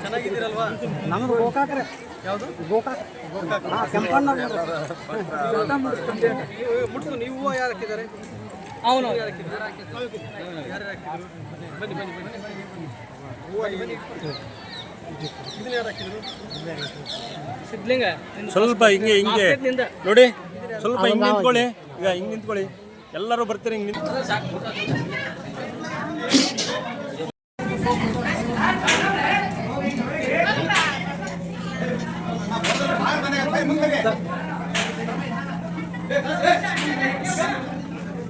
ಚೆನ್ನಾಗಿದ್ದೀರಲ್ವಾ ನಮ್ದು ಗೋಕಾಕ್ರೆ. ಯಾವುದು? ಗೋಕಾಕ್. ಗೋಕಾಕ್. ಕೆಂಪಣ್ಣ ನೀವು ಮುಟ್ಸು ನೀವು ಯಾರು ಹಾಕಿದ್ದಾರೆ? ಅವನು. ಯಾರು ಹಾಕಿದ್ದಾರೆ ಹಾಕಿದ್ರು ಬನ್ನಿ ಬನ್ನಿ ಬನ್ನಿ ಇದನ್ನ ಯಾರು ಹಾಕಿದ್ರು ಸಿದ್ಲಿಂಗ ಸ್ವಲ್ಪ ಹಿಂಗೆ ಹಿಂಗೆ. ನೋಡಿ ಸ್ವಲ್ಪ ಹಿಂಗೆ ನಿಂತ್ಕೊಳ್ಳಿ. ಈಗ ಹಿಂಗೆ ನಿಂತ್ಕೊಳ್ಳಿ. ಎಲ್ಲರೂ ಬರ್ತೀರಿ ಹಿಂಗೆ ನಿಂತು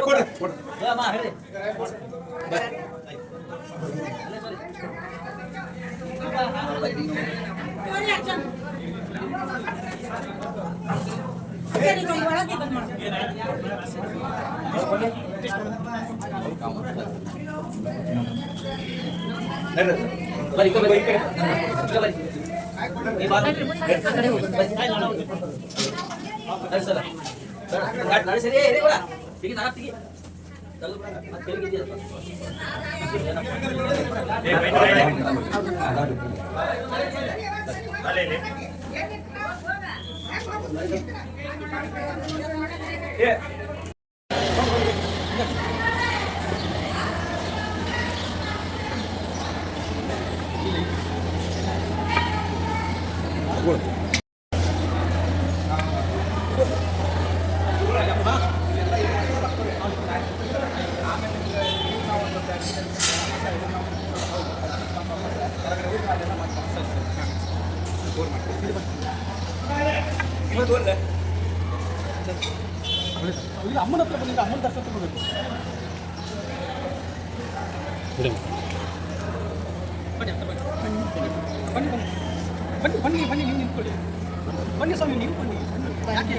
ಕೊಡಕ ತಂದೆ Gracias. ಬಚ್ಚಕ ಏ ನಮ್ ಸರಿ ನಮ್ ಕಡೆ ಅಮ್ಮನ ಹತ್ರ ಬಂದಿದ್ದ ಅಮ್ಮನ ದರ್ಶನ ತಗೋಬೇಕು ಬನ್ನಿ. ಅಂತ ಬನ್ನಿ ಬನ್ನಿ ಬನ್ನಿ ಬನ್ನಿ ಬನ್ನಿ. ನೀವು ನಿಂತ್ಕೊಳ್ಳಿ. ಬನ್ನಿ ಸ್ವಾಮಿ ನೀವು ಬನ್ನಿ. ಬನ್ನಿ. ಯಾಕೆ?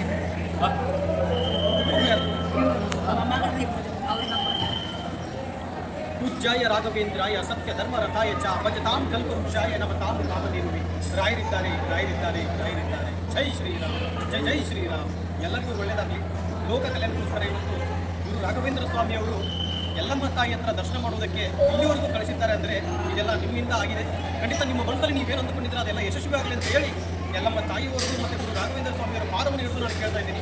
ಪೂಜ್ಯಾಯ ರಾಘವೇಂದ್ರಾಯ ಸತ್ಯ ಧರ್ಮ ರಥಾಯ ಚ ಭಜತಾಂ ಕಲ್ಪವೃಕ್ಷಾಯ ನಮತಾಂ ಕಾಮಧೇನುವೆ ರಾಯರಿದ್ದಾರೆ ರಾಯರಿದ್ದಾರೆ ರಾಯರಿದ್ದಾರೆ. ಜೈ ಶ್ರೀರಾಮ್. ಜೈ ಜೈ ಶ್ರೀರಾಮ್. ಎಲ್ಲರಿಗೂ ಒಳ್ಳೆಯದಾಗಲಿ ಲೋಕ ಕಲ್ಯಾಣಕ್ಕೋಸ್ಕರ ಇವತ್ತು ಗುರು ರಾಘವೇಂದ್ರ ಸ್ವಾಮಿಯವರು ಎಲ್ಲಮ್ಮ ತಾಯಿ ಹತ್ರ ದರ್ಶನ ಮಾಡುವುದಕ್ಕೆ ಇಲ್ಲಿವರೆಗೂ ಕಳಿಸಿದ್ದಾರೆ ಅಂದರೆ ಇದೆಲ್ಲ ನಿಮ್ಮಿಂದ ಆಗಿದೆ. ಖಂಡಿತ ನಿಮ್ಮ ಮನಸ್ಸಲ್ಲಿ ನೀವೇನು ಅಂದುಕೊಂಡಿದ್ರೆ ಅದೆಲ್ಲ ಯಶಸ್ವಿ ಆಗಲಿ ಅಂತ ಹೇಳಿ ಎಲ್ಲಮ್ಮ ತಾಯಿಯವರು ಮತ್ತು ಗುರು ರಾಘವೇಂದ್ರ ಸ್ವಾಮಿಯವರ ಪಾದವನ್ನು ಹಿಡಿದು ನಾನು ಕೇಳ್ತಾ ಇದ್ದೀನಿ.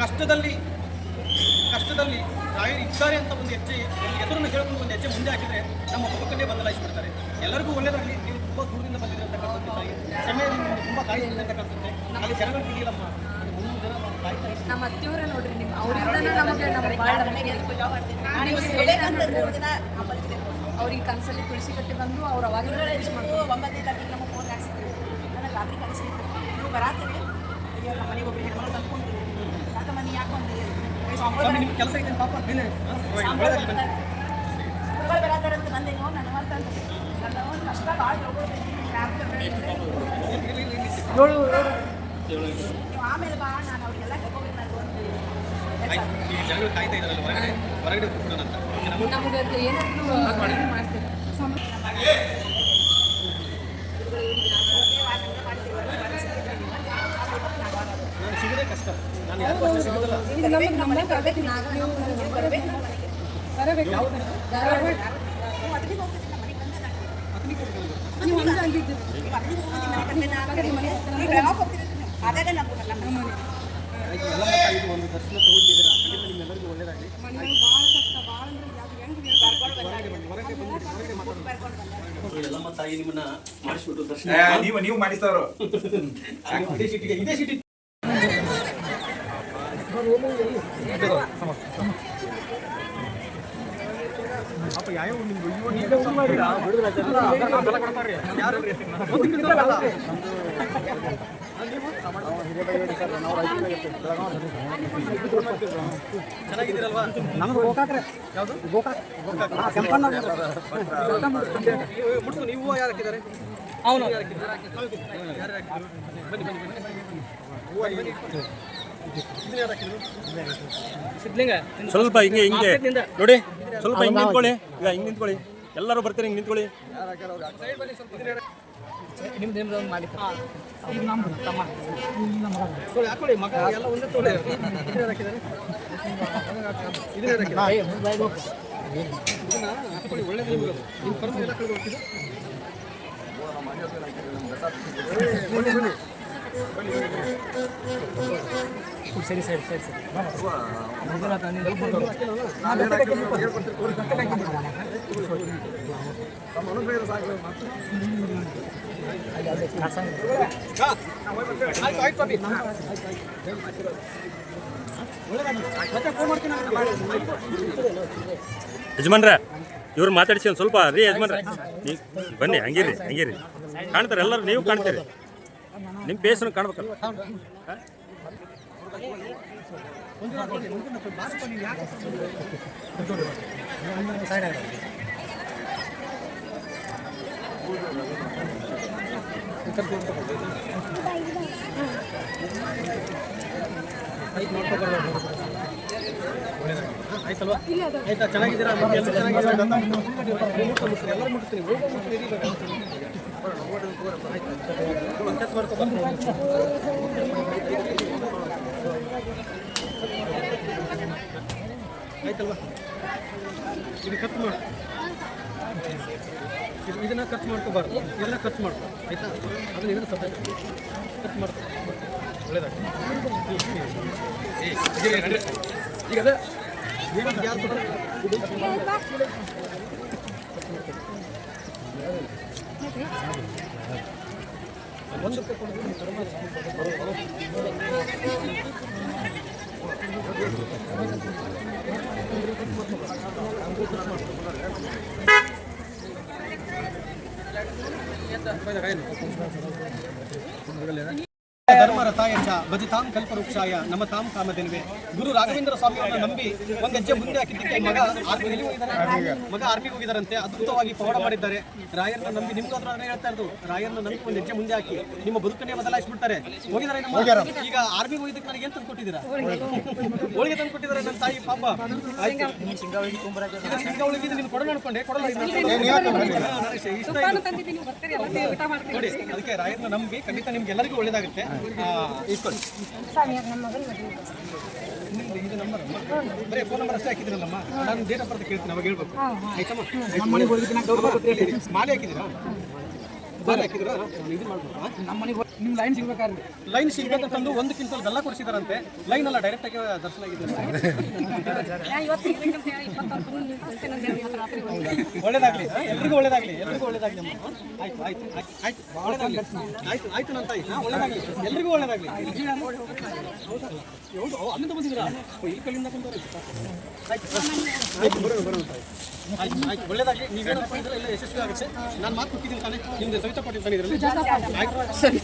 ಕಷ್ಟದಲ್ಲಿ ಕಷ್ಟದಲ್ಲಿ ರಾಯರು ಇದ್ದಾರೆ ಅಂತ ಒಂದು ಹೆಜ್ಜೆ ಒಂದು ಹೆಸರನ್ನು ಹೇಳ್ಕೊಂಡು ಒಂದು ಹೆಜ್ಜೆ ಮುಂದೆ ಹಾಕಿದರೆ ನಮ್ಮ ಬದುಕನ್ನೇ ಬದಲಾಯಿಸಿಬಿಡ್ತಾರೆ ಎಲ್ಲರಿಗೂ ಒಳ್ಳೆಯದಾಗಲಿ ನೀವು ತುಂಬ ದೂರದಿಂದ ಬಂದಿದ್ದೀರ ಅಂತ ಕಾಣಿಸುತ್ತೆ ತಾಯಿ ಸಮಯದಲ್ಲಿ ನಿಮಗೆ ತುಂಬ ಕಾಯಿಸಿದೆ ಅಂತ ಕಾಣಿಸುತ್ತೆ ಅಲ್ಲಿ ಜನಗಳು ತಿಳಿಯಲ್ಲಮ್ಮ. ನಮ್ಮ ಅತ್ತಿಯವರ ನೋಡ್ರಿ ನಿಮ್ಮ ನಮಗೆ ಅವ್ರಿಗೆ ಕನಸಲ್ಲಿ ತುಳಸಿ ಕಟ್ಟಿ ಬಂದು ಅವ್ರ ಅವಾಗ ರೀಚ್ ಮಾಡ್ಕೊಂಡು ಒಂಬತ್ತನೇ ತಾರೀಕು ನಮಗೆ ಫೋನ್ ಹಾಕ್ಸಿದ್ರು. ನನಗೆ ರಾತ್ರಿ ಕನಸಿತ್ತು ನೀವು ಬರಾತೀರಿ ಅಯ್ಯೋ ನಮ್ಮ ಮನೆಗೆ ಒಬ್ಬರು ಹೆಣ್ಮಗಳು ತಂದ್ಕೊಂಡು ಯಾಕ ಮನೆ ಯಾಕೆ ಬಂದ್ರಿ ಸ್ವಾಮಿ ನಿಮ್ಗೆ ಕೆಲಸ ಇದೆ ಪಾಪ? ಭಾಳ ಆಮೇಲೆ ಬಾ ನಾನು ಅವ್ರಿಗೆಲ್ಲ ಈ ಜನಗಳು ಕಾಯ್ತಾ ಇದ್ದಾರಲ್ಲ ಹೊರಗಡೆ ಹೊರಗಡೆ ಕೂತ್ಕೊಳ್ಳೋಣ ಅಂತ ಓಕೆನಾ? ನಮಗೆ ಏನಾದರೂ ಮಾಡ್ತೀವಿ. ಬರಬೇಕು ಬರಬೇಕು ನೀವು ಮನೆ ಒಂದು ದರ್ಶನ ನಿಮ್ಮನ್ನ ಮಾಡಿಸ್ಬಿಟ್ಟು ದರ್ಶನ ನೀವು ನೀವು ಮಾಡಿಸ್ತಾರೋ ಇದೇ ಸಿಟಿ ನಮ್ಗೆ ಗೋಕಾಕ್ರೆ ಯಾವುದು ಗೋಕಾಕ್ ಕೆಂಪಣ್ಣ ಮುಡ್ಸು ನೀವು ಯಾರು ಹಾಕಿದ್ದಾರೆ ಅವನು ಯಾರು ಹಾಕಿದ್ರು ಬನ್ನಿ ಬನ್ನಿ ಬನ್ನಿ ಹೂವು ಸಿದ್ಲಿಂಗ? ಸ್ವಲ್ಪ ಹಿಂಗೆ ಹಿಂಗೆ. ನೋಡಿ ಸ್ವಲ್ಪ ಹಿಂಗೆ ನಿಂತ್ಕೊಳ್ಳಿ. ಈಗ ಹಿಂಗೆ ನಿಂತ್ಕೊಳ್ಳಿ. ಎಲ್ಲರೂ ಬರ್ತೀರಿ ಹಿಂಗೆ ನಿಂತ್ಕೊಳ್ಳಿ. ನಿಮ್ದು ನಿಮ್ದು ಒಂದು ಮಾಡಿ ಈಗ ನಮ್ಮ ತಮ್ಮ. ನಮ್ಮ ಹಾಕೊಳ್ಳಿ ಮಗ. ಎಲ್ಲ ಒಂದೇ ತೊಗೊಳ್ಳಿ ಇದನ್ನ ಯಾರು ಹಾಕಿದ್ದಾರೆ? ಇದನ್ನ ಯಾರು ಹಾಕಿದ್ದಾರೆ? ಇದನ್ನ ಹಾಕೊಳ್ಳಿ ಒಳ್ಳೇದು ನಿಮ್ಗೆ. ಅದು. ನಿಮ್ಮ ಕರ್ಮ ಎಲ್ಲ ಕಳೆದು ಹೋಗ್ತಿದೆ. ಸರಿ ಸರಿ ಸರಿ ಸರಿ. ಯಜಮಾನ್ರೆ ಇವ್ರು ಮಾತಾಡಿಸಿ ಒಂದು ಸ್ವಲ್ಪ ರೀ ಯಜಮಾನ್ರ. ಬನ್ನಿ ಹಂಗಿರಿ ಹಂಗಿರಿ. ಕಾಣ್ತಾರೆ ಎಲ್ಲರೂ ನೀವು ಕಾಣ್ತೀರಿ. ನಿಮ್ಮ ಫೇಸ್ನು ಕಾಣ್ಬೇಕಲ್ಲ. ಆಯ್ತಲ್ವಾ ಆಯ್ತಾ ಚೆನ್ನಾಗಿದ್ದೀರಾ ಎಲ್ಲರೂ ಮುಟ್ಟಿಸ್ತೀನಿ ಹೋಗೋ ಮುಟ್ಟಿರಿ ಇವಾಗ. ಆಯ್ತು. ಕೆಲಸ ಮಾಡ್ಕೊ ಬಾ. ಆಯ್ತಲ್ವಾ ಇದು ಖರ್ಚು ಮಾಡು ಇದು- ಇದನ್ನ ಖರ್ಚು ಮಾಡ್ಕೋಬಾರ್ದು ಇದನ್ನ ಖರ್ಚು ಮಾಡ್ಕೊ ಆಯ್ತಾ ಅದನ್ನ ಇದನ್ನ ಸಪ್ರೇಟ್ ಖರ್ಚು ಮಾಡ್ಕೊ ಒಳ್ಳೇದಾಗ್ತದೆ ಏ, ಇದಿರಿ, ನಡ್ರಿ. ಈಗ ಅದೇ ಏನಂತ ಯಾರು ಕೊಟ್ಟರು ¿Cuándo te ಧರ್ಮರಥಾಯ ಚ ಭಜತಾಂ ಕಲ್ಪವೃಕ್ಷಾಯ ನಮತಾಂ ಕಾಮಧೇನುವೆ. ಗುರು ರಾಘವೇಂದ್ರ ಸ್ವಾಮಿಯವರನ್ನು ನಂಬಿ ಒಂದು ಹೆಜ್ಜೆ ಮುಂದೆ ಹಾಕಿದ್ದಕ್ಕೆ ಮಗ ಆರ್ಮಿಗೆ ಹೋಗಿದ್ದಾರೆ ಮಗ ಆರ್ಮಿಗೆ ಹೋಗಿದಾರಂತೆ ಅದ್ಭುತವಾಗಿ ಪವಾಡ ಮಾಡಿದ್ದಾರೆ. ರಾಯರನ್ನ ನಂಬಿ ನಿಮ್ಗೂ ಅದ್ರ ಹೇಳ್ತಾ ಇರೋದು. ರಾಯರನ್ನ ನಂಬಿ ಒಂದು ಹೆಜ್ಜೆ ಮುಂದೆ ಹಾಕಿ ನಿಮ್ಮ ಬದುಕನ್ನೇ ಬದಲಾಯಿಸ್ಬಿಡ್ತಾರೆ. ಹೋಗಿದ್ದಾರೆ ನಮ್ಮ- ಈಗ ಆರ್ಮಿಗೆ ಹೋಗಿದ್ದಕ್ಕೆ ನನಗೆ ಏನ್ ತಂದು ಕೊಟ್ಟಿದ್ದೀರಾ ಹೋಳಿಗೆ ತಂದು ಕೊಟ್ಟಿದ್ದಾರೆ ನನ್ನ ತಾಯಿ ಪಾಪ. ಸಿಂಗಾವಳಿಗೆ ಕೊಡೋಣ ಅನ್ಕೊಂಡೆ. ಕೊಡಲ್ಲ ಇಷ್ಟ ನೋಡಿ ಅದಕ್ಕೆ ರಾಯರನ್ನ ನಂಬಿ ಖಂಡಿತ ನಿಮ್ಗೆಲ್ಲರಿಗೂ ಒಳ್ಳೇದಾಗುತ್ತೆ. ಇಟ್ಕೊಳ್ಳಿ. ಇದು ನಂಬರ್ ಬರೀ ಫೋನ್ ನಂಬರ್ ಅಷ್ಟೇ ಹಾಕಿದ್ರಲ್ಲಮ್ಮ ನಾನು ಡೇಟ್ ಆಫ್ ಬರ್ತ್ ಕೇಳ್ತೀನಿ ಅವಾಗ ಹೇಳ್ಬೇಕು. ಆಯ್ತಮ್ಮ? ಮನೆಗೆ ಮಾಲೆ ಹಾಕಿದ್ದೀರಾ? ನಮ್ಮ ಮನೆಗೆ ನಿಮ್ಮ ಲೈನ್ ಸಿಗ್ಬೇಕಾದ್ರೆ? ಲೈನ್ ಸಿಗ್ಬೇಕಂತಂದು ಒಂದು ಕ್ವಿಂಟಲ್ ಬೆಲ್ಲ ಕೊಡಿಸಿದಾರಂತೆ. ಲೈನ್ ಅಲ್ಲ ಡೈರೆಕ್ಟ್ ಆಗಿ ದರ್ಶನ ಆಗಿದೆ ಒಳ್ಳೇದಾಗ್ಲಿ ಎಲ್ರಿಗೂ ಒಳ್ಳೇದಾಗ್ಲಿ ಎಲ್ರಿಗೂ ಒಳ್ಳೇದಾಗ್ಲಿ ಆಯ್ತು ಆಯ್ತು ಆಯ್ತು ಆಯ್ತು ಒಳ್ಳೇದಾಗ್ಲಿ. ಆಯ್ತು ಆಯ್ತು ನನ್ನ ತಾಯಿ. ಒಳ್ಳೇದಾಗ್ಲಿ ಎಲ್ರಿಗೂ ಒಳ್ಳೇದಾಗ್ಲಿ. ಹೌದು ಅಲ್ಲಿಂದ ಬಂದಿದ್ದೀರಾ? ಈ ಕಡೆಯಿಂದ ಬಂದವ್ರು ಆಯ್ತು. ಆಯ್ತು ಬರೋಣ ಬರೋಣ ತಾಯಿ ಆಯ್ತು ಆಯ್ತು ಒಳ್ಳೇದಾಗ್ಲಿ. ನೀವೇನಪ್ಪ ಇದ್ರೆ ಎಲ್ಲ ಯಶಸ್ವಿ ಆಗುತ್ತೆ ನಾನು ಮಾತು ಕೊಟ್ಟಿದ್ದೀನಿ ತಾನೇ. ನಿಮ್ಗೆ ಸರಿ